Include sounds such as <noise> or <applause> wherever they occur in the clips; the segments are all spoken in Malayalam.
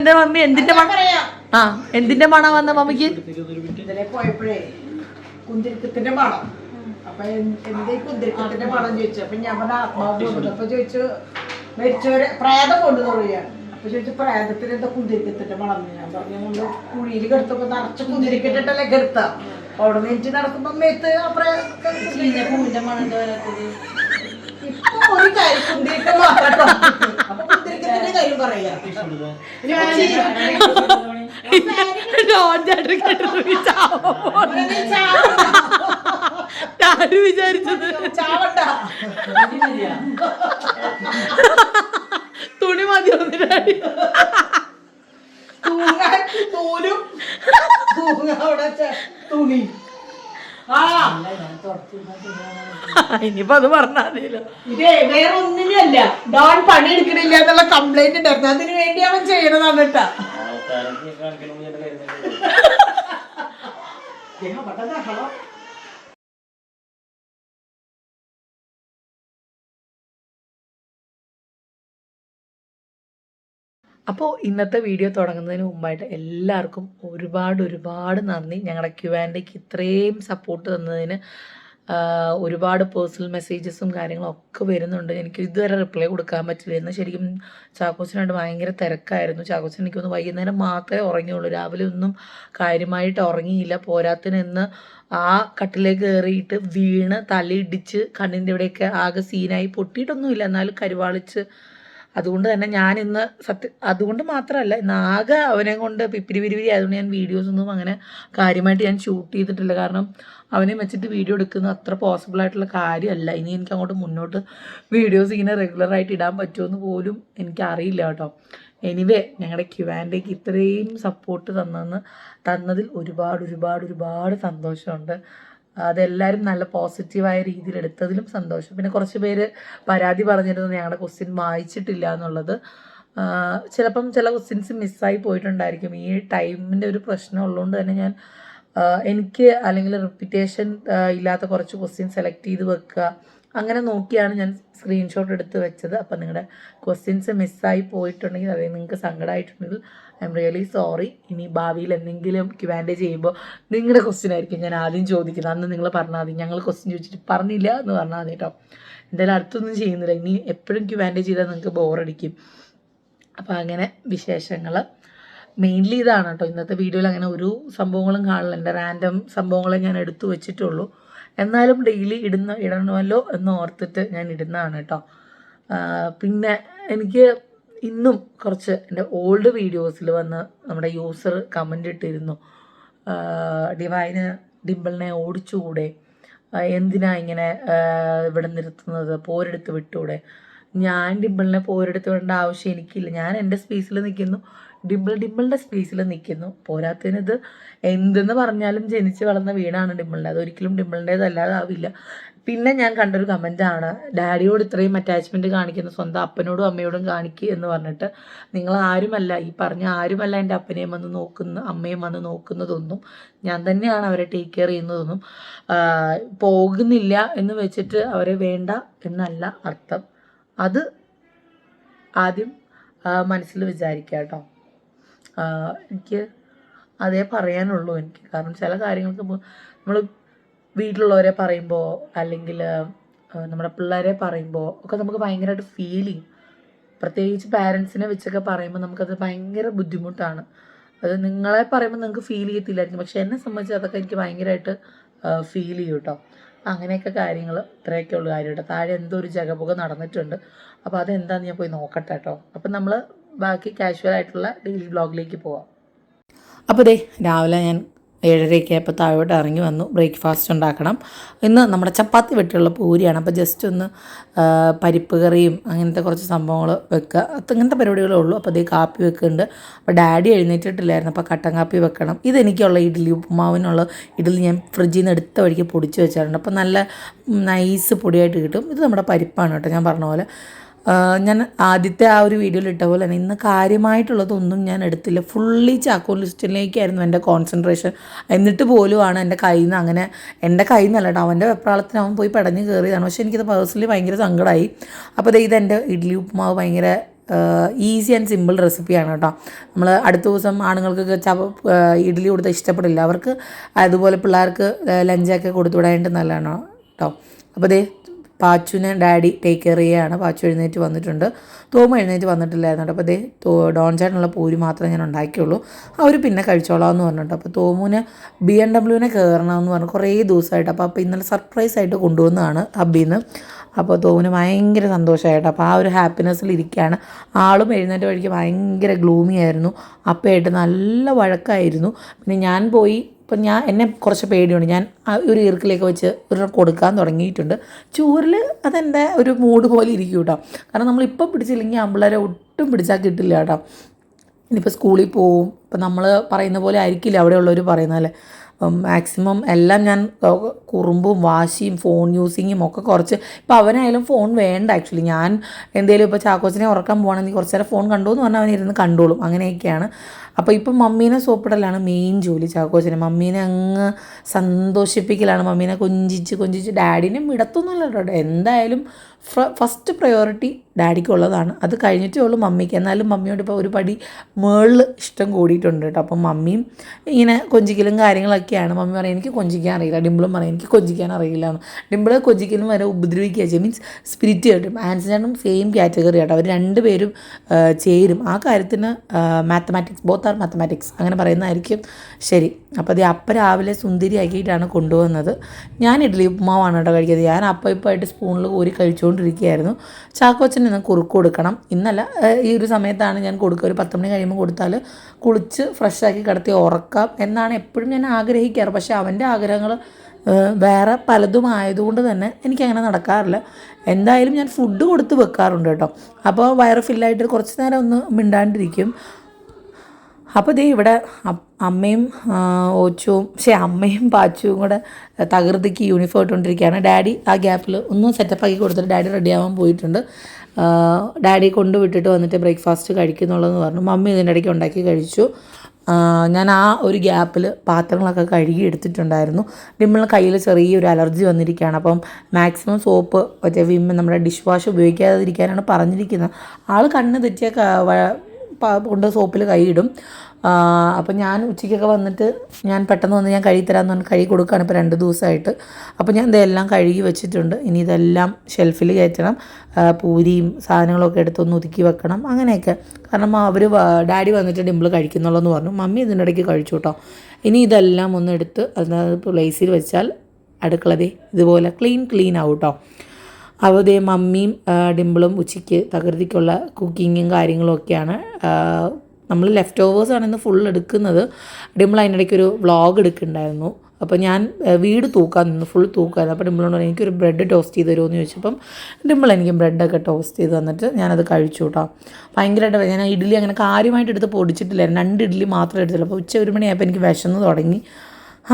എന്റെ മമ്മി? എന്തിന്റെ മണം ആ എന്തിന്റെ മണം വന്ന മമ്മിക്ക്? ഇതിലെ പോയപ്പോഴേ കുന്തിരിക്കത്തിന്റെ മണം. അപ്പൊ എന്തേ കുന്തിരിക്കത്തിന്റെ മണം ചോദിച്ചു. അപ്പൊ ഞാൻ പറഞ്ഞ ആത്മാവ് കൊണ്ടു അപ്പൊ ചോദിച്ചു മരിച്ചവരെ പ്രേതം കൊണ്ടു തുടങ്ങിയാണ് അപ്പൊ ചോദിച്ചു പ്രേതത്തിന് എന്താ കുന്തിരിക്കത്തിന്റെ മണം ഞാൻ പറഞ്ഞു നമ്മൾ കുഴിയിൽ കെടുത്തപ്പോ നിറച്ച് കുന്തിരിക്കട്ടിട്ടല്ലേ കെടുത്ത. അവിടെ നിന്ന് നടക്കുമ്പോ മേത്ത് ആ ഇപ്പൊ ഒരു കാര്യം കുന്തിരിക്കം മാത്രം. അപ്പൊ കാര്യം പറയാ. വിചാരിച്ചത് തുണി മതി ഒന്നിനാടി തൂങ്ങാൻ തൂലും തൂങ്ങ അവിടെ തുണി. <laughs> ഇനിയിപ്പോ അത് പറഞ്ഞാ മതിയല്ലോ. ഇതേ വേറെ ഒന്നിനല്ല ഡോൺ പണിയെടുക്കണില്ല എന്നുള്ള കംപ്ലൈന്റ് ഉണ്ടായിരുന്നു. അതിനു വേണ്ടി അവൻ ചെയ്യണതാണ് കേട്ടാ. <laughs> അപ്പോൾ ഇന്നത്തെ വീഡിയോ തുടങ്ങുന്നതിന് മുമ്പായിട്ട് എല്ലാവർക്കും ഒരുപാട് ഒരുപാട് നന്ദി. ഞങ്ങളുടെ ക്യു ആൻഡേക്ക് ഇത്രയും സപ്പോർട്ട് തന്നതിന് ഒരുപാട് പേഴ്സണൽ മെസ്സേജസും കാര്യങ്ങളും ഒക്കെ വരുന്നുണ്ട്. എനിക്ക് ഇതുവരെ റിപ്ലൈ കൊടുക്കാൻ പറ്റില്ലായിരുന്നു. ശരിക്കും ചാക്കോച്ചനായിട്ട് ഭയങ്കര തിരക്കായിരുന്നു. ചാക്കോച്ചൻ എനിക്കൊന്ന് വൈകുന്നേരം മാത്രമേ ഉറങ്ങിയുള്ളൂ. രാവിലെ ഒന്നും കാര്യമായിട്ട് ഉറങ്ങിയില്ല. പോരാത്തിന് ഇന്ന് ആ കട്ടിലേക്ക് കയറിയിട്ട് വീണ് തലയിടിച്ച് കണ്ണിന്റെ ഇവിടെയൊക്കെ ആകെ സീനായി പൊട്ടിയിട്ടൊന്നുമില്ല. എന്നാലും കരുവാളിച്ച് അതുകൊണ്ട് തന്നെ ഞാൻ ഇന്ന് സത്യ അതുകൊണ്ട് മാത്രമല്ല ഇന്ന് ആകെ അവനെ കൊണ്ട് പിപ്പിരി പിരിപിരി ആയതുകൊണ്ട് ഞാൻ വീഡിയോസ് ഒന്നും അങ്ങനെ കാര്യമായിട്ട് ഞാൻ ഷൂട്ട് ചെയ്തിട്ടില്ല. കാരണം അവനെ വെച്ചിട്ട് വീഡിയോ എടുക്കുന്നത് അത്ര പോസിബിൾ ആയിട്ടുള്ള കാര്യമല്ല. ഇനി എനിക്ക് അങ്ങോട്ട് മുന്നോട്ട് വീഡിയോസ് ഇങ്ങനെ റെഗുലറായിട്ട് ഇടാൻ പറ്റുമെന്ന് പോലും എനിക്കറിയില്ല കേട്ടോ. എനിവേ ഞങ്ങളുടെ ക്യുവാൻഡേക്ക് ഇത്രയും സപ്പോർട്ട് തന്നെന്ന് തന്നതിൽ ഒരുപാട് ഒരുപാട് ഒരുപാട് സന്തോഷമുണ്ട്. അതെല്ലാവരും നല്ല പോസിറ്റീവായ രീതിയിൽ എടുത്തതിലും സന്തോഷം. പിന്നെ കുറച്ച് പേര് പരാതി പറഞ്ഞിരുന്നു ഞങ്ങളുടെ ക്വസ്റ്റ്യൻ വായിച്ചിട്ടില്ല എന്നുള്ളത്. ചിലപ്പം ചില ക്വസ്റ്റ്യൻസ് മിസ്സായി പോയിട്ടുണ്ടായിരിക്കും. ഈ ടൈമിന്റെ ഒരു പ്രശ്നം ഉള്ളതുകൊണ്ട് തന്നെ ഞാൻ എനിക്ക് അല്ലെങ്കിൽ റിപ്പിറ്റേഷൻ ഇല്ലാത്ത കുറച്ച് ക്വസ്റ്റ്യൻ സെലക്ട് ചെയ്ത് വെക്കുക അങ്ങനെ നോക്കിയാണ് ഞാൻ സ്ക്രീൻഷോട്ട് എടുത്ത് വെച്ചത്. അപ്പം നിങ്ങളുടെ ക്വസ്റ്റ്യൻസ് മിസ്സായി പോയിട്ടുണ്ടെങ്കിൽ അല്ലെങ്കിൽ നിങ്ങൾക്ക് സങ്കടമായിട്ടുണ്ടെങ്കിൽ ഐ എം റിയലി സോറി ഇനി ഭാവിയിൽ എന്തെങ്കിലും ക്യുവാൻഡേ ചെയ്യുമ്പോൾ നിങ്ങളുടെ ക്വസ്റ്റ്യൻ ആയിരിക്കും ഞാൻ ആദ്യം ചോദിക്കുന്നത്. അന്ന് നിങ്ങൾ പറഞ്ഞാൽ മതി. ഞങ്ങൾ ക്വസ്റ്റ്യൻ ചോദിച്ചിട്ട് പറഞ്ഞില്ല എന്ന് പറഞ്ഞാൽ മതി കേട്ടോ. എന്തായാലും അടുത്തൊന്നും ചെയ്യുന്നില്ല. ഇനി എപ്പോഴും ക്യുവാൻഡേ ചെയ്താൽ നിങ്ങൾക്ക് ബോറടിക്കും അപ്പോൾ അങ്ങനെ വിശേഷങ്ങൾ മെയിൻലി ഇതാണ് കേട്ടോ. ഇന്നത്തെ വീഡിയോയിൽ അങ്ങനെ ഒരു സംഭവങ്ങളും കാണില്ല എന്റെ റാൻഡം സംഭവങ്ങളെ ഞാൻ എടുത്തു വെച്ചിട്ടുള്ളൂ. എന്നാലും ഡെയിലി ഇടുന്ന ഇടണമല്ലോ എന്ന് ഓർത്തിട്ട് ഞാൻ ഇടുന്നതാണ് കേട്ടോ പിന്നെ എനിക്ക് ഇന്നും കുറച്ച് എന്റെ ഓൾഡ് വീഡിയോസിൽ വന്ന് നമ്മുടെ യൂസർ കമന്റ് ഇട്ടിരുന്നു. ഡിവൈന് ഡിമ്പിളിനെ ഓടിച്ചുകൂടെ? എന്തിനാ ഇങ്ങനെ ഇവിടെ നിർത്തുന്നത്? പോരെടുത്ത് വിട്ടൂടെ? ഞാൻ ഡിമ്പിളിനെ പോരെടുത്ത് വിടേണ്ട ആവശ്യം എനിക്കില്ല. ഞാൻ എന്റെ സ്പേസിൽ നിൽക്കുന്നു ഡിമ്പിൾ ഡിമ്പിളിന്റെ സ്പേസിൽ നിൽക്കുന്നു പോരാത്തതിന് ഇത് എന്തെന്ന് പറഞ്ഞാലും ജനിച്ച് വളർന്ന വീടാണ് ഡിമ്പിളിന്റെ. അതൊരിക്കലും ഡിമ്പിളിന്റേതല്ലാതാവില്ല. പിന്നെ ഞാൻ കണ്ടൊരു കമന്റാണ് ഡാഡിയോട് ഇത്രയും അറ്റാച്ച്മെന്റ് കാണിക്കുന്ന. സ്വന്തം അപ്പനോടും അമ്മയോടും കാണിക്കുക എന്ന് പറഞ്ഞിട്ട് നിങ്ങൾ ആരുമല്ല. ഈ പറഞ്ഞ ആരുമല്ല എന്റെ അപ്പനെയും വന്ന് നോക്കുന്ന അമ്മയും വന്ന് നോക്കുന്നതൊന്നും ഞാൻ തന്നെയാണ് അവരെ ടേക്ക് കെയർ ചെയ്യുന്നതൊന്നും പോകുന്നില്ല എന്ന് വെച്ചിട്ട് അവരെ വേണ്ട എന്നല്ല അർത്ഥം. അത് ആദ്യം മനസ്സിൽ വിചാരിക്കുക കേട്ടോ. എനിക്ക് അതേ പറയാനുള്ളൂ എനിക്ക്. കാരണം ചില കാര്യങ്ങൾക്ക് നമ്മൾ വീട്ടിലുള്ളവരെ പറയുമ്പോൾ അല്ലെങ്കിൽ നമ്മുടെ പിള്ളേരെ പറയുമ്പോൾ ഒക്കെ നമുക്ക് ഭയങ്കരമായിട്ട് ഫീൽ ചെയ്യും. പ്രത്യേകിച്ച് പാരൻസിനെ വെച്ചൊക്കെ പറയുമ്പോൾ നമുക്കത് ഭയങ്കര ബുദ്ധിമുട്ടാണ്. അത് നിങ്ങളെ പറയുമ്പോൾ നിങ്ങൾക്ക് ഫീൽ ചെയ്യത്തില്ലായിരിക്കും. പക്ഷെ എന്നെ സംബന്ധിച്ച് അതൊക്കെ എനിക്ക് ഭയങ്കരമായിട്ട് ഫീൽ ചെയ്യും കേട്ടോ. അങ്ങനെയൊക്കെ കാര്യങ്ങൾ ഇത്രയൊക്കെ ഉള്ളു കാര്യം കേട്ടോ താഴെ എന്തോ ഒരു ജഗപുക നടന്നിട്ടുണ്ട്. അപ്പോൾ അതെന്താണെന്ന് ഞാൻ പോയി നോക്കട്ടെ കേട്ടോ അപ്പം നമ്മൾ ബാക്കി കാഷ്വൽ ആയിട്ടുള്ള ഡെയിലി ബ്ലോഗിലേക്ക് പോവാം. അപ്പോൾ ദേ രാവിലെ ഞാൻ ഏഴരയ്ക്ക് അപ്പോൾ താഴോട്ട് ഇറങ്ങി വന്നു. ബ്രേക്ക്ഫാസ്റ്റ് ഉണ്ടാക്കണം. ഇന്ന് നമ്മുടെ ചപ്പാത്തി വെട്ടിയുള്ള പൂരിയാണ്. അപ്പോൾ ജസ്റ്റ് ഒന്ന് പരിപ്പ് കറിയും അങ്ങനത്തെ കുറച്ച് സംഭവങ്ങൾ വെക്കുക. അത് ഇങ്ങനത്തെ പരിപാടികളേ ഉള്ളൂ. അപ്പോൾ അതേ കാപ്പി വെക്കുന്നുണ്ട്. അപ്പോൾ ഡാഡി എഴുന്നേറ്റിട്ടില്ലായിരുന്നു. അപ്പോൾ കട്ടൻ കാപ്പി വെക്കണം. ഇതെനിക്കുള്ള ഇഡ്ഡലി ഉപ്പുമാവിനുള്ള ഇഡ്ഡലി ഞാൻ ഫ്രിഡ്ജിൽ നിന്ന് എടുത്ത വഴിക്ക് പൊടിച്ച് വെച്ചിട്ടുണ്ട് അപ്പോൾ നല്ല നൈസ് പൊടിയായിട്ട് കിട്ടും. ഇത് നമ്മുടെ പരിപ്പാണ് കേട്ടോ ഞാൻ പറഞ്ഞ പോലെ. ഞാൻ ആദ്യത്തെ ആ ഒരു വീഡിയോയിൽ ഇട്ട പോലെ തന്നെ ഇന്ന് കാര്യമായിട്ടുള്ളതൊന്നും ഞാൻ എടുത്തില്ല. ഫുള്ളി ചാക്കോ ലിസ്റ്റിലേക്കായിരുന്നു എന്റെ കോൺസെൻട്രേഷൻ എന്നിട്ട് പോലുമാണ് എന്റെ കയ്യിൽ നിന്ന് അങ്ങനെ എന്റെ കയ്യിൽ നിന്നല്ല കേട്ടോ അവന്റെ വെപ്രാളത്തിന് അവൻ പോയി പടഞ്ഞ് കയറിയതാണ് പക്ഷേ എനിക്കത് പേഴ്സണലി ഭയങ്കര സങ്കടമായി അപ്പോൾ ഇത് എന്റെ ഇഡ്ഡലി ഉപ്പുമാവ് ഭയങ്കര ഈസി ആൻഡ് സിമ്പിൾ റെസിപ്പിയാണ് കേട്ടോ. നമ്മൾ അടുത്ത ദിവസം ആണുങ്ങൾക്കൊക്കെ ചവ ഇഡ്ഡലി കൊടുത്താൽ ഇഷ്ടപ്പെടില്ല. അവർക്ക് അതുപോലെ പിള്ളേർക്ക് ലഞ്ചൊക്കെ കൊടുത്തു വിടാനായിട്ട് നല്ലതാണ് കേട്ടോ. അപ്പോൾ ദേ പാച്ചുവിനെ ഡാഡി ടേക്ക് കെയർ ചെയ്യുകയാണ്. പാച്ചു എഴുന്നേറ്റ് വന്നിട്ടുണ്ട്. തോമ എഴുന്നേറ്റ് വന്നിട്ടില്ലായിരുന്നു അപ്പോൾ അതേ ഡോൺ ചേട്ടനുള്ള പൂരി മാത്രമേ ഞാൻ ഉണ്ടാക്കിയുള്ളൂ. അവർ പിന്നെ കഴിച്ചോളാം എന്ന് പറഞ്ഞിട്ട് അപ്പോൾ തോമുവിന് ബി എം ഡബ്ല്യുവിനെ കയറണമെന്ന് പറഞ്ഞു കുറേ ദിവസമായിട്ട് അപ്പോൾ അപ്പോൾ ഇന്നലെ സർപ്രൈസ് ആയിട്ട് കൊണ്ടുവന്നതാണ് ഹബ്ബിന്ന്. അപ്പോൾ തോമുന് ഭയങ്കര സന്തോഷമായിട്ട് അപ്പോൾ ആ ഒരു ഹാപ്പിനെസ്സിൽ ഇരിക്കുകയാണ്. ആളും എഴുന്നേറ്റ് വഴിക്ക് ഭയങ്കര ഗ്ലൂമി ആയിരുന്നു. അപ്പയായിട്ട് നല്ല വഴക്കായിരുന്നു. പിന്നെ ഞാൻ പോയി ഇപ്പം ഞാൻ എന്നെ കുറച്ച് പേടിയുണ്ട്. ഞാൻ ഒരു ഈർക്കിലേക്ക് വെച്ച് ഒരു കൊടുക്കാൻ തുടങ്ങിയിട്ടുണ്ട്. ചൂരിൽ അതെന്റെ ഒരു മൂഡ് പോലെ ഇരിക്കും കേട്ടോ. കാരണം നമ്മളിപ്പം പിടിച്ചില്ലെങ്കിൽ അമ്പിളരെ ഒട്ടും പിടിച്ചാൽ കിട്ടില്ല കേട്ടോ. ഇനിയിപ്പോൾ സ്കൂളിൽ പോവും. ഇപ്പം നമ്മൾ പറയുന്ന പോലെ ആയിരിക്കില്ല അവിടെയുള്ളവർ പറയുന്നതല്ലേ മാക്സിമം എല്ലാം ഞാൻ കുറുമ്പും വാശിയും ഫോൺ യൂസിങ്ങും ഒക്കെ കുറച്ച്. ഇപ്പം അവനായാലും ഫോൺ വേണ്ട ആക്ച്വലി ഞാൻ എന്തെങ്കിലും ഇപ്പോൾ ചാക്കോച്ചിനെ ഉറക്കാൻ പോകണമെങ്കിൽ കുറച്ച് നേരം ഫോൺ കണ്ടു എന്ന് പറഞ്ഞാൽ അവനിരുന്ന് കണ്ടോളും. അങ്ങനെയൊക്കെയാണ്. അപ്പോൾ ഇപ്പം മമ്മീനെ സോപ്പിടലാണ് മെയിൻ ജോലി ചാക്കോച്ചിനെ. മമ്മീനെ അങ്ങ് സന്തോഷിപ്പിക്കലാണ്. മമ്മീനെ കൊഞ്ചിച്ച് കൊഞ്ചിച്ച്. ഡാഡിനെ വിടത്തൊന്നുമില്ല കേട്ടോ. എന്തായാലും ഫസ്റ്റ് പ്രയോറിറ്റി ഡാഡിക്കുള്ളതാണ്. അത് കഴിഞ്ഞിട്ടേ ഉള്ളൂ മമ്മിക്ക്. എന്നാലും മമ്മിയോട് ഇപ്പോൾ ഒരു പടി മേളിൽ ഇഷ്ടം കൂടിയിട്ടുണ്ട് കേട്ടോ. അപ്പം മമ്മിയും ഇങ്ങനെ കൊഞ്ചിക്കലും കാര്യങ്ങളൊക്കെയാണ്. മമ്മി പറയും എനിക്ക് കൊഞ്ചിക്കാൻ അറിയില്ല. ഡിമ്പിളും പറയും എനിക്ക് കൊഞ്ചിക്കാൻ അറിയില്ല. എന്ന്. ഡിമ്പിൾ കൊഞ്ചിക്കലും വരെ ഉപദ്രവിക്കുക ചെയ്യും. മീൻസ് സ്പിരിറ്റ് കിട്ടും. ചേട്ടനും സെയിം കാറ്റഗറി കേട്ടോ അവർ രണ്ടുപേരും ചേരും. ആ കാര്യത്തിന് മാത്തമാറ്റിക്സ് ബോത്ത് ആർ മാത്തമാറ്റിക്സ് അങ്ങനെ പറയുന്നതായിരിക്കും. ശരി. അപ്പോൾ അത് അപ്പം രാവിലെ സുന്ദരി സുന്ദരിയാക്കിയിട്ടാണ് കൊണ്ടുവന്നത്. ഞാൻ ഇഡ്ഡലി ഉപ്പുമാവാണ് കേട്ടോ കഴിക്കുന്നത്. ഞാൻ അപ്പം ഇപ്പം ആയിട്ട് സ്പൂണിൽ കോരി കഴിച്ചുകൊണ്ടിരിക്കുകയായിരുന്നു. ചാക്കോച്ചന് ഇന്ന് കുറുക്ക് കൊടുക്കണം. ഇന്നല്ല ഈ ഒരു സമയത്താണ് ഞാൻ കൊടുക്കുക. ഒരു പത്ത് മണി കഴിയുമ്പോൾ കൊടുത്താൽ കുളിച്ച് ഫ്രഷാക്കി കിടത്തി ഉറക്കാം എന്നാണ് എപ്പോഴും ഞാൻ ആഗ്രഹിക്കാറ്. പക്ഷേ അവന്റെ ആഗ്രഹങ്ങൾ വേറെ പലതും ആയതുകൊണ്ട് തന്നെ എനിക്കങ്ങനെ നടക്കാറില്ല. എന്തായാലും ഞാൻ ഫുഡ് കൊടുത്ത് വെക്കാറുണ്ട് കേട്ടോ. അപ്പോൾ വയറ് ഫില്ലായിട്ട് കുറച്ച് നേരം ഒന്ന് മിണ്ടാണ്ടിരിക്കും. അപ്പോൾ ദേ ഇവിടെ അമ്മയും ഓച്ചുവും പക്ഷേ അമ്മയും പാച്ചുവും കൂടെ തകൃതിക്ക് യൂണിഫോം ഇട്ടുകൊണ്ടിരിക്കുകയാണ്. ഡാഡി ആ ഗ്യാപ്പിൽ ഒന്ന് സെറ്റപ്പ് ആക്കി കൊടുത്തിട്ട് ഡാഡി റെഡിയാവാൻ പോയിട്ടുണ്ട്. ഡാഡി കൊണ്ടുവിട്ടിട്ട് വന്നിട്ട് ബ്രേക്ക്ഫാസ്റ്റ് കഴിക്കുന്നുള്ളതെന്ന് പറഞ്ഞു. മമ്മി ഇതിന്റെ ഇടയ്ക്ക് ഉണ്ടാക്കി കഴിച്ചു. ഞാൻ ആ ഒരു ഗ്യാപ്പിൽ പാത്രങ്ങളൊക്കെ കഴുകി എടുത്തിട്ടുണ്ടായിരുന്നു. ഡിമ്മിളിന് കയ്യിൽ ചെറിയൊരു അലർജി വന്നിരിക്കുകയാണ്. അപ്പം മാക്സിമം സോപ്പ് മറ്റേ വിം നമ്മുടെ ഡിഷ് വാഷ് ഉപയോഗിക്കാതിരിക്കാനാണ് പറഞ്ഞിരിക്കുന്നത്. ആൾ കണ്ണ് തെറ്റിയ കൊണ്ട് സോപ്പിൽ കൈയിടും. അപ്പം ഞാൻ ഉച്ചയ്ക്കൊക്കെ വന്നിട്ട് ഞാൻ പെട്ടെന്ന് വന്ന് ഞാൻ കഴുകി തരാമെന്ന് പറഞ്ഞ് കഴുകി കൊടുക്കുകയാണ് ഇപ്പോൾ രണ്ട് ദിവസമായിട്ട് അപ്പോൾ ഞാൻ ഇതെല്ലാം കഴുകി വെച്ചിട്ടുണ്ട്. ഇനി ഇതെല്ലാം ഷെൽഫിൽ കയറ്റണം. പൂരിയും സാധനങ്ങളൊക്കെ എടുത്തൊന്ന് ഒതുക്കി വെക്കണം. അങ്ങനെയൊക്കെ. കാരണം അവർ ഡാഡി വന്നിട്ട് ഡിമ്പിൾ കഴിക്കുന്നുള്ളൂ എന്ന് പറഞ്ഞു. മമ്മി ഇതിന്റെ ഇടയ്ക്ക് കഴിച്ചു കേട്ടോ. ഇനി ഇതെല്ലാം ഒന്ന് എടുത്ത് അതിനകത്ത് പ്ലേസിൽ വെച്ചാൽ അടുക്കളതേ ഇതുപോലെ ക്ലീൻ ക്ലീൻ ആവും കേട്ടോ. അവതേ മമ്മിയും ഡിമ്പിളും ഉച്ചയ്ക്ക് തകൃതിക്കുള്ള കുക്കിങ്ങും കാര്യങ്ങളും ഒക്കെയാണ് നമ്മൾ ലെഫ്റ്റ് ഓവേഴ്സാണ് ഇന്ന് ഫുൾ എടുക്കുന്നത്. ഡിമ്പിൾ അതിനിടയ്ക്ക് ഒരു വ്ളോഗ് എടുക്കുന്നുണ്ടായിരുന്നു. അപ്പോൾ ഞാൻ വീട് തൂക്കാൻ നിന്ന് ഫുൾ തൂക്കായിരുന്നു. അപ്പോൾ ഡിമ്പിളോട് എനിക്കൊരു ബ്രെഡ് ടോസ്റ്റ് ചെയ്ത് തരുമോ എന്ന് ചോദിച്ചപ്പം ഡിമ്പിൾ എനിക്ക് ബ്രെഡൊക്കെ ടോസ്റ്റ് ചെയ്ത് തന്നിട്ട് ഞാനത് കഴിച്ചു കേട്ടോ ഭയങ്കരമായിട്ട് ഞാൻ ഇഡ്ഡലി അങ്ങനെ കാര്യമായിട്ട് എടുത്ത് പൊടിച്ചിട്ടില്ലായിരുന്നു. രണ്ട് ഇഡ്ഡലി മാത്രമേ എടുത്തുള്ളൂ അപ്പോൾ ഉച്ച ഒരു മണിയായപ്പോൾ എനിക്ക് വിശന്ന് തുടങ്ങി.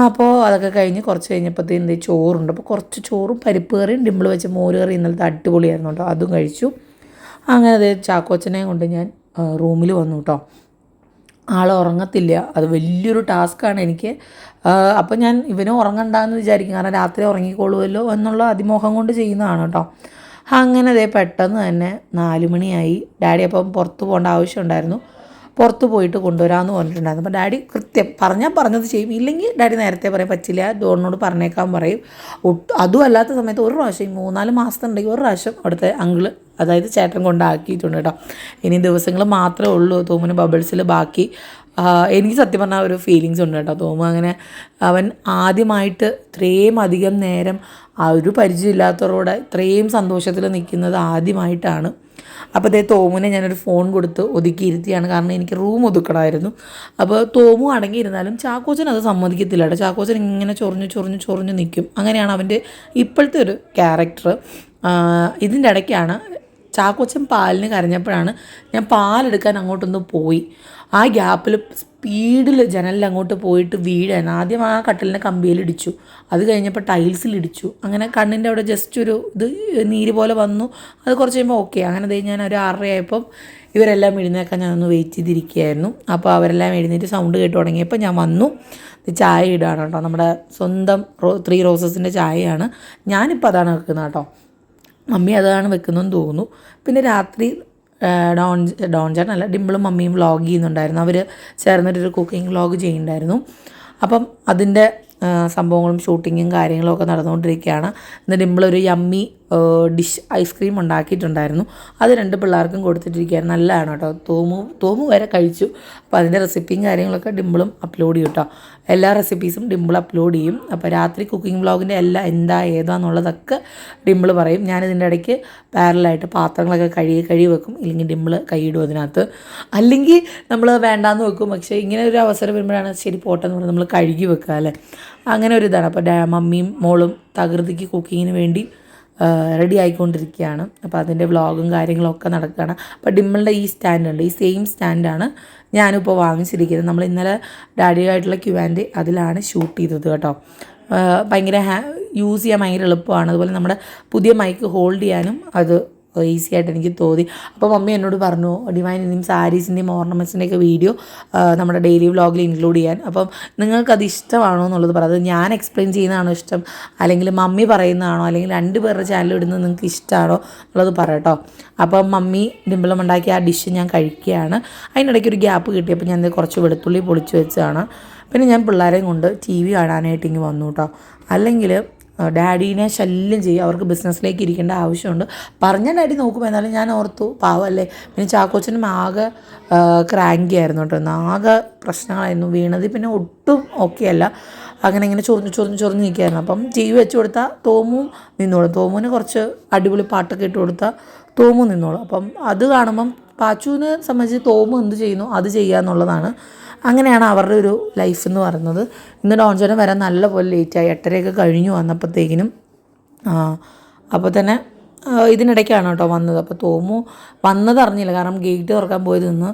അപ്പോൾ അതൊക്കെ കഴിഞ്ഞ് കുറച്ച് കഴിഞ്ഞപ്പോഴത്തേക്കും എന്തേ ചോറുണ്ട്. അപ്പോൾ കുറച്ച് ചോറും പരിപ്പ് കറിയും ഡിമ്പിൾ വെച്ച മോര് കറി ഇന്നലത്തെ അടിപൊളിയായിരുന്നു കേട്ടോ അതും കഴിച്ചു. അങ്ങനെ അത് ചാക്കോച്ചനെയും കൊണ്ട് ഞാൻ റൂമിൽ വന്നു കേട്ടോ ആൾ ഉറങ്ങത്തില്ല. അത് വലിയൊരു ടാസ്ക്കാണ് എനിക്ക്. അപ്പോൾ ഞാൻ ഇവനും ഉറങ്ങണ്ടെന്ന് വിചാരിക്കും. കാരണം രാത്രി ഉറങ്ങിക്കോളുമല്ലോ എന്നുള്ള അതിമോഹം കൊണ്ട് ചെയ്യുന്നതാണ് കേട്ടോ. അങ്ങനെ അതേ പെട്ടെന്ന് തന്നെ നാല് മണിയായി ഡാഡി അപ്പം പുറത്ത് പോകേണ്ട ആവശ്യമുണ്ടായിരുന്നു പുറത്ത് പോയിട്ട് കൊണ്ടുവരാമെന്ന് പറഞ്ഞിട്ടുണ്ടായിരുന്നു. അപ്പോൾ ഡാഡി കൃത്യം പറഞ്ഞാൽ പറഞ്ഞത് ചെയ്യും. ഇല്ലെങ്കിൽ ഡാഡി നേരത്തെ പറയാൻ പറ്റില്ല ഡോണിനോട് പറഞ്ഞേക്കാൻ പറയും. ഒട്ടും അതും അല്ലാത്ത സമയത്ത് ഒരു പ്രാവശ്യം മൂന്നാൽ മാസത്തുണ്ടെങ്കിൽ ഒരു പ്രാവശ്യം അവിടുത്തെ അങ്കിൾ അതായത് ചേട്ടൻ കൊണ്ടാക്കിയിട്ടുണ്ട് കേട്ടോ. ഇനി ദിവസങ്ങൾ മാത്രമേ ഉള്ളൂ. തോമിന് ബബിൾസിൽ ബാക്കി. എനിക്ക് സത്യം പറഞ്ഞാൽ ഒരു ഫീലിങ്സ് ഉണ്ട് കേട്ടോ. തോമ അങ്ങനെ അവൻ ആദ്യമായിട്ട് ഇത്രയും അധികം നേരം ആ ഒരു പരിചയമില്ലാത്തവരോട് ഇത്രയും സന്തോഷത്തിൽ നിൽക്കുന്നത് ആദ്യമായിട്ടാണ്. അപ്പോൾ അതേ തോമുനെ ഞാനൊരു ഫോൺ കൊടുത്ത് ഒതുക്കിയിരുത്തിയാണ്. കാരണം എനിക്ക് റൂം ഒതുക്കണമായിരുന്നു. അപ്പോൾ തോമു അടങ്ങിയിരുന്നാലും ചാക്കോച്ചൻ അത് സമ്മതിക്കത്തില്ല ചാക്കോച്ചൻ ഇങ്ങനെ ചൊറിഞ്ഞു ചൊറിഞ്ഞു ചൊറിഞ്ഞു നിൽക്കും. അങ്ങനെയാണ് അവന്റെ ഇപ്പോഴത്തെ ഒരു ക്യാരക്ടർ ഇതിന്റെ ഇടയ്ക്കാണ് ചാക്കോച്ചൻ പാലിന് കരഞ്ഞപ്പോഴാണ് ഞാൻ പാലെടുക്കാൻ അങ്ങോട്ടൊന്ന് പോയി. ആ ഗ്യാപ്പിൽ സ്പീഡിൽ ജനലിൽ അങ്ങോട്ട് പോയിട്ട് വീഴാൻ. ആദ്യം ആ കട്ടിലിനെ കമ്പിയിൽ ഇടിച്ചു അത് കഴിഞ്ഞപ്പോൾ ടൈൽസിൽ ഇടിച്ചു അങ്ങനെ കണ്ണിന്റെ അവിടെ ജസ്റ്റ് ഒരു ഇത് നീര് പോലെ വന്നു. അത് കുറച്ച് കഴിയുമ്പോൾ ഓക്കെ അങ്ങനെ ദേ ഞാൻ ഒരു ആറരയായപ്പം ഇവരെല്ലാം എഴുന്നേക്കാൻ ഞാനൊന്ന് വെയിറ്റ് ചെയ്തിരിക്കുകയായിരുന്നു. അപ്പോൾ അവരെല്ലാം എഴുന്നേറ്റ് സൗണ്ട് കേട്ട് തുടങ്ങിയപ്പോൾ ഞാൻ വന്നു. ചായ ഇടുകയാണ് കേട്ടോ. നമ്മുടെ സ്വന്തം റോ ത്രീ റോസസിന്റെ ചായയാണ്. ഞാനിപ്പോൾ അതാണ് വെക്കുന്നത് കേട്ടോ. മമ്മി അതാണ് വെക്കുന്നതെന്ന് തോന്നുന്നു. പിന്നെ രാത്രി ഡോൺ ഡോൺ ചേട്ടൻ അല്ല ഡിമ്പിളും മമ്മിയും വ്ളോഗ് ചെയ്യുന്നുണ്ടായിരുന്നു. അവർ ചേർന്നിട്ടൊരു കുക്കിംഗ് വ്ളോഗ് ചെയ്യുന്നുണ്ടായിരുന്നു. അപ്പം അതിന്റെ സംഭവങ്ങളും ഷൂട്ടിങ്ങും കാര്യങ്ങളും ഒക്കെ നടന്നുകൊണ്ടിരിക്കുകയാണ്. ഇന്ന് ഡിമ്പിൾ ഒരു യമ്മി ഡിഷ് ഐസ്ക്രീം ഉണ്ടാക്കിയിട്ടുണ്ടായിരുന്നു. അത് രണ്ട് പിള്ളേർക്കും കൊടുത്തിട്ടിരിക്കുകയാണ് നല്ലതാണ് കേട്ടോ. തോമു തോമു വരെ കഴിച്ചു. അപ്പോൾ അതിന്റെ റെസിപ്പിയും കാര്യങ്ങളൊക്കെ ഡിമ്പിളും അപ്ലോഡ് ചെയ്യും കേട്ടോ. എല്ലാ റെസിപ്പീസും ഡിമ്പിൾ അപ്ലോഡ് ചെയ്യും. അപ്പോൾ രാത്രി കുക്കിംഗ് വ്ളോഗിന്റെ എല്ലാ എന്താ ഏതാന്നുള്ളതൊക്കെ ഡിമ്പിൾ പറയും. ഞാനിതിന്റെ ഇടയ്ക്ക് പാരലായിട്ട് പാത്രങ്ങളൊക്കെ കഴുകി കഴുകി വെക്കും. ഇല്ലെങ്കിൽ ഡിമ്പിൾ കൈയിടും അതിനകത്ത്. അല്ലെങ്കിൽ നമ്മൾ വേണ്ടാന്ന് വെക്കും. പക്ഷേ ഇങ്ങനെ ഒരു അവസരം വരുമ്പോഴാണ് ശരി പോട്ടെന്ന് പറഞ്ഞ് നമ്മൾ കഴുകി വെക്കുക അല്ലേ? അങ്ങനെ ഒരു ഇതാണ്. അപ്പോൾ മമ്മിയും മോളും തകൃതിക്ക് കുക്കിങ്ങിന് വേണ്ടി റെഡി ആയിക്കൊണ്ടിരിക്കുകയാണ്. അപ്പോൾ അതിന്റെ വ്ളോഗും കാര്യങ്ങളൊക്കെ നടക്കുകയാണ്. അപ്പോൾ ഡിമ്മളുടെ ഈ സ്റ്റാൻഡുണ്ട് ഈ സെയിം സ്റ്റാൻഡാണ് ഞാനിപ്പോൾ വാങ്ങിച്ചിരിക്കുന്നത്. നമ്മൾ ഇന്നലെ ഡാഡിയായിട്ടുള്ള ക്യു ആൻഡ് അതിലാണ് ഷൂട്ട് ചെയ്തത് കേട്ടോ. ഭയങ്കര യൂസ് ചെയ്യാൻ ഭയങ്കര എളുപ്പമാണ്. അതുപോലെ നമ്മുടെ പുതിയ മൈക്ക് ഹോൾഡ് ചെയ്യാനും അത് ഈസി ആയിട്ട് എനിക്ക് തോന്നി. അപ്പോൾ മമ്മി എന്നോട് പറഞ്ഞു ഡിവൈൻ ഇനിയും സാരീസിന്റെയും ഓർണമെന്റ്സിന്റെയൊക്കെ വീഡിയോ നമ്മുടെ ഡെയിലി വ്ളോഗിൽ ഇൻക്ലൂഡ് ചെയ്യാൻ. അപ്പം നിങ്ങൾക്കത് ഇഷ്ടമാണോ എന്നുള്ളത് പറയുന്നത് ഞാൻ എക്സ്പ്ലെയിൻ ചെയ്യുന്നതാണോ ഇഷ്ടം? അല്ലെങ്കിൽ മമ്മി പറയുന്നതാണോ? അല്ലെങ്കിൽ രണ്ട് പേരുടെ ചാനൽ ഇടുന്നത് നിങ്ങൾക്ക് ഇഷ്ടമാണോ എന്നുള്ളത് പറയട്ടോ അപ്പം മമ്മി ഡിംബിളം ഉണ്ടാക്കിയ ആ ഡിഷ് ഞാൻ കഴിക്കുകയാണ്. അതിനിടയ്ക്ക് ഒരു ഗ്യാപ്പ് കിട്ടിയപ്പോൾ ഞാൻ കുറച്ച് വെളുത്തുള്ളി പൊളിച്ച് വെച്ചതാണ്. പിന്നെ ഞാൻ പിള്ളേരെയും കൊണ്ട് ടി വി കാണാനായിട്ട് ഇങ്ങ് വന്നു കേട്ടോ അല്ലെങ്കിൽ ഡാഡീനെ ശല്യം ചെയ്യും. അവർക്ക് ബിസിനസ്സിലേക്ക് ഇരിക്കേണ്ട ആവശ്യമുണ്ട്. പറഞ്ഞ ഡാഡി നോക്കും എന്നാലും ഞാൻ ഓർത്തു പാവല്ലേ. പിന്നെ ചാക്കോച്ചനും ആകെ ക്രാങ്കി ആയിരുന്നു കേട്ടോ. ആകെ പ്രശ്നങ്ങളായിരുന്നു. വീണത് പിന്നെ ഒട്ടും ഓക്കെ അല്ല. അങ്ങനെ ഇങ്ങനെ ചൊറിഞ്ഞ് ചൊറിഞ്ഞ് ചൊറിഞ്ഞ് നിൽക്കുകയായിരുന്നു. അപ്പം ടി വി വെച്ച് കൊടുത്താൽ തോമും നിന്നോളും. തോമുവിന് കുറച്ച് അടിപൊളി പാട്ടൊക്കെ ഇട്ട് കൊടുത്താൽ തോമു നിന്നോളും. അപ്പം അത് കാണുമ്പം പാച്ചുവിനെ സംബന്ധിച്ച് തോമു എന്ത് ചെയ്യുന്നു? അത് ചെയ്യുക എന്നുള്ളതാണ് അങ്ങനെയാണ് അവരുടെ ഒരു ലൈഫ് എന്ന് പറയുന്നത്. ഇന്ന് ഡോൺജോനെ വരാൻ നല്ലപോലെ ലേറ്റായി എട്ടരയൊക്കെ കഴിഞ്ഞു വന്നപ്പോഴത്തേക്കിനും അപ്പോൾ തന്നെ ഇതിനിടയ്ക്കാണ് കേട്ടോ വന്നത്. അപ്പോൾ തോമു വന്നത് അറിഞ്ഞില്ല. കാരണം ഗേറ്റ് തുറക്കാൻ പോയത് നിന്ന്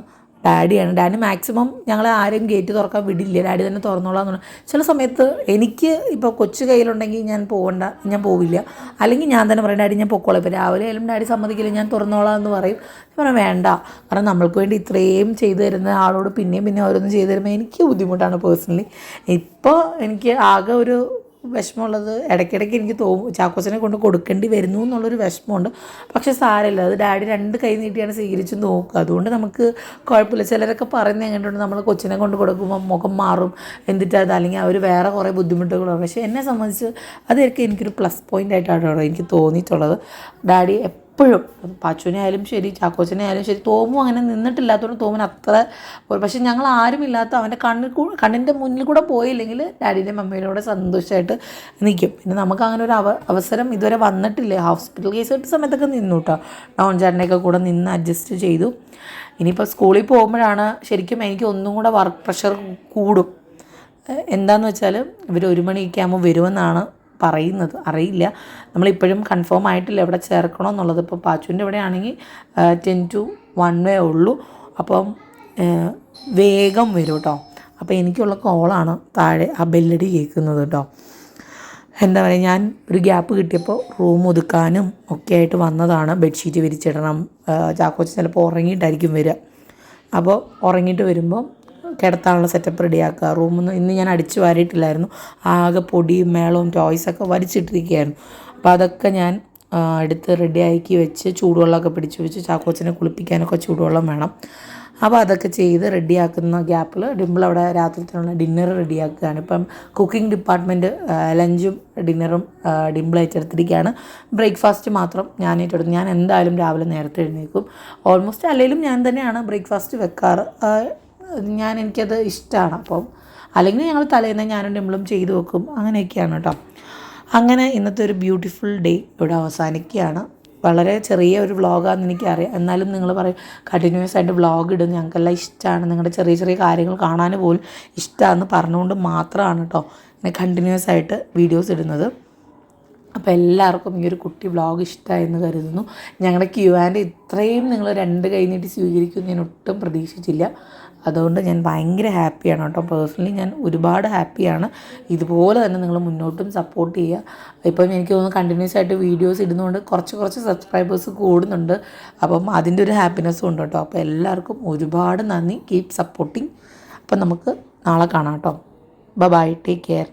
ഡാഡിയാണ്. ഡാഡി മാക്സിമം ഞങ്ങൾ ആരും ഗേറ്റ് തുറക്കാൻ വിടില്ല. ഡാഡി തന്നെ തുറന്നോളാം എന്ന് ചില സമയത്ത് എനിക്ക് ഇപ്പോൾ കൊച്ചു കയ്യിലുണ്ടെങ്കിൽ ഞാൻ പോകണ്ട ഞാൻ പോവില്ല. അല്ലെങ്കിൽ ഞാൻ തന്നെ പറയും ഡാഡി ഞാൻ പൊക്കോളാം. ഇപ്പോൾ രാവിലെ ആയാലും ഡാഡി സമ്മതിക്കില്ല ഞാൻ തുറന്നോളാം എന്ന് പറയും. പറയാം വേണ്ട. കാരണം നമ്മൾക്ക് വേണ്ടി ഇത്രയും ചെയ്തു തരുന്ന ആളോട് പിന്നെയും പിന്നെ ഓരോന്നും ചെയ്തു തരുമ്പോൾ എനിക്ക് ബുദ്ധിമുട്ടാണ് പേഴ്സണലി ഇപ്പോൾ എനിക്ക് ആകെ ഒരു വിഷമമുള്ളത്. ഇടയ്ക്കിടയ്ക്ക് എനിക്ക് തോന്നും ചാക്കോച്ചനെ കൊണ്ട് കൊടുക്കേണ്ടി വരുന്നു എന്നുള്ളൊരു വിഷമമുണ്ട്. പക്ഷേ സാരമില്ല. അത് ഡാഡി രണ്ട് കൈ നീട്ടിയാണ് സ്വീകരിച്ച് നോക്കുക. അതുകൊണ്ട് നമുക്ക് കുഴപ്പമില്ല. ചിലരൊക്കെ പറയുന്നത് എങ്ങനെയുണ്ട്? നമ്മൾ കൊച്ചിനെ കൊണ്ട് കൊടുക്കുമ്പോൾ മുഖം മാറും. എന്നിട്ട് അത് അല്ലെങ്കിൽ അവർ വേറെ കുറേ ബുദ്ധിമുട്ടുകളുണ്ട് പക്ഷേ എന്നെ സംബന്ധിച്ച് അതൊക്കെ എനിക്കൊരു പ്ലസ് പോയിന്റ് ആയിട്ടാണ് എനിക്ക് തോന്നിയിട്ടുള്ളത്. ഡാഡി എപ്പോഴും. പാച്ചുവിനെ ആയാലും ശരി ചാക്കോച്ചനെ ആയാലും ശരി തോമും അങ്ങനെ നിന്നിട്ടില്ലാത്തതുകൊണ്ട് തോമൻ അത്ര പക്ഷെ ഞങ്ങൾ ആരും ഇല്ലാത്ത അവന്റെ കണ്ണിൽ കണ്ണിന്റെ മുന്നിൽ കൂടെ പോയില്ലെങ്കിൽ മമ്മീന്റെ കൂടെ സന്തോഷമായിട്ട് നിൽക്കും പിന്നെ നമുക്ക് അങ്ങനെ ഒരു അവ അവസരം ഇതുവരെ വന്നിട്ടില്ലേ. ഹോസ്പിറ്റൽ കേസ് കിട്ടുന്ന സമയത്തൊക്കെ നിന്നു കേട്ടോ. ഡൗൺ ചാറിന്റെയൊക്കെ കൂടെ നിന്ന് അഡ്ജസ്റ്റ് ചെയ്തു. ഇനിയിപ്പോൾ സ്കൂളിൽ പോകുമ്പോഴാണ് ശരിക്കും എനിക്ക് ഒന്നും കൂടെ വർക്ക് പ്രഷർ കൂടും. എന്താണെന്ന് വെച്ചാൽ ഇവർ ഒരു മണിയൊക്കെ ആകുമ്പോൾ വരുമെന്നാണ് പറയുന്നത് അറിയില്ല. നമ്മളിപ്പോഴും കൺഫേം ആയിട്ടില്ല എവിടെ ചേർക്കണോ എന്നുള്ളത്. ഇപ്പോൾ പാച്ചുവിന്റെ ഇവിടെ ആണെങ്കിൽ ടെൻ ടു വൺ വേ ഉള്ളൂ. അപ്പം വേഗം വരും കേട്ടോ അപ്പോൾ എനിക്കുള്ള കോളാണ് താഴെ ആ ബെല്ലടി കേൾക്കുന്നത് കേട്ടോ എന്താ പറയുക ഞാൻ ഒരു ഗ്യാപ്പ് കിട്ടിയപ്പോൾ റൂം ഒതുക്കാനും ഒക്കെ ആയിട്ട് വന്നതാണ്. ബെഡ്ഷീറ്റ് വിരിച്ചിടണം. ചാക്കോച്ച് ചിലപ്പോൾ ഉറങ്ങിയിട്ടായിരിക്കും വരിക. അപ്പോൾ ഉറങ്ങിയിട്ട് വരുമ്പോൾ കിടത്താനുള്ള സെറ്റപ്പ് റെഡിയാക്കുക റൂമൊന്നും ഇന്ന് ഞാൻ അടിച്ചു വാരിയിട്ടില്ലായിരുന്നു. ആകെ പൊടിയും മേളവും ടോയ്സൊക്കെ വലിച്ചിട്ടിരിക്കുകയായിരുന്നു. അപ്പോൾ അതൊക്കെ ഞാൻ എടുത്ത് റെഡിയാക്കി വെച്ച് ചൂടുവെള്ളമൊക്കെ പിടിച്ച് വെച്ച് ചാക്കോച്ചനെ കുളിപ്പിക്കാനൊക്കെ ചൂടുവെള്ളം വേണം. അപ്പോൾ അതൊക്കെ ചെയ്ത് റെഡിയാക്കുന്ന ഗ്യാപ്പിൽ ഡിമ്പിൾ അവിടെ രാത്രിത്തിനുള്ള ഡിന്നർ റെഡിയാക്കുകയാണ് ഇപ്പം കുക്കിംഗ് ഡിപ്പാർട്ട്മെന്റ് ലഞ്ചും ഡിന്നറും ഡിമ്പിൾ ഏറ്റെടുത്തിരിക്കുകയാണ്. ബ്രേക്ക്ഫാസ്റ്റ് മാത്രം ഞാൻ ഏറ്റെടുത്തു ഞാൻ എന്തായാലും രാവിലെ നേരത്തെ എഴുന്നേക്കും ഓൾമോസ്റ്റ് അല്ലെങ്കിലും ഞാൻ തന്നെയാണ് ബ്രേക്ക്ഫാസ്റ്റ് വെക്കാറ്. ഞാൻ എനിക്കത് ഇഷ്ടമാണ് അപ്പം അല്ലെങ്കിൽ ഞങ്ങൾ തലേന്ന് ഞാനും ഡിമ്പിളും ചെയ്തു വെക്കും. അങ്ങനെയൊക്കെയാണ് കേട്ടോ അങ്ങനെ ഇന്നത്തെ ഒരു ബ്യൂട്ടിഫുൾ ഡേ ഇവിടെ അവസാനിക്കുകയാണ്. വളരെ ചെറിയ ഒരു വ്ളോഗാണെന്ന് എനിക്കറിയാം. എന്നാലും നിങ്ങൾ പറയും കണ്ടിന്യൂസ് ആയിട്ട് വ്ളോഗ് ഇടും. ഞങ്ങൾക്കെല്ലാം ഇഷ്ടമാണ് നിങ്ങളുടെ ചെറിയ ചെറിയ കാര്യങ്ങൾ കാണാൻ പോലും ഇഷ്ടമാണെന്ന് പറഞ്ഞുകൊണ്ട് മാത്രമാണ് കേട്ടോ ഇങ്ങനെ കണ്ടിന്യൂസ് ആയിട്ട് വീഡിയോസ് ഇടുന്നത്. അപ്പോൾ എല്ലാവർക്കും ഈ ഒരു കുട്ടി വ്ളോഗ് ഇഷ്ടമായെന്ന് കരുതുന്നു. ഞങ്ങളുടെ ക്യൂ ആൻഡ് ഇത്രയും നിങ്ങൾ രണ്ട് കൈ നീട്ടി സ്വീകരിക്കുമെന്ന് ഞാൻ ഒട്ടും പ്രതീക്ഷിച്ചില്ല. അതുകൊണ്ട് ഞാൻ ഭയങ്കര ഹാപ്പിയാണ് കേട്ടോ. പേഴ്സണലി ഞാൻ ഒരുപാട് ഹാപ്പിയാണ്. ഇതുപോലെ തന്നെ നിങ്ങൾ മുന്നോട്ടും സപ്പോർട്ട് ചെയ്യുക. ഇപ്പം എനിക്ക് തോന്നുന്നു കണ്ടിന്യൂസ് ആയിട്ട് വീഡിയോസ് ഇടുന്നതുകൊണ്ട് കുറച്ച് കുറച്ച് സബ്സ്ക്രൈബേഴ്സ് കൂടുന്നുണ്ട്. അപ്പം അതിന്റെ ഒരു ഹാപ്പിനെസ്സും ഉണ്ട് കേട്ടോ. അപ്പോൾ എല്ലാവർക്കും ഒരുപാട് നന്ദി. കീപ് സപ്പോർട്ടിങ് അപ്പം നമുക്ക് നാളെ കാണാം കേട്ടോ. Bye take care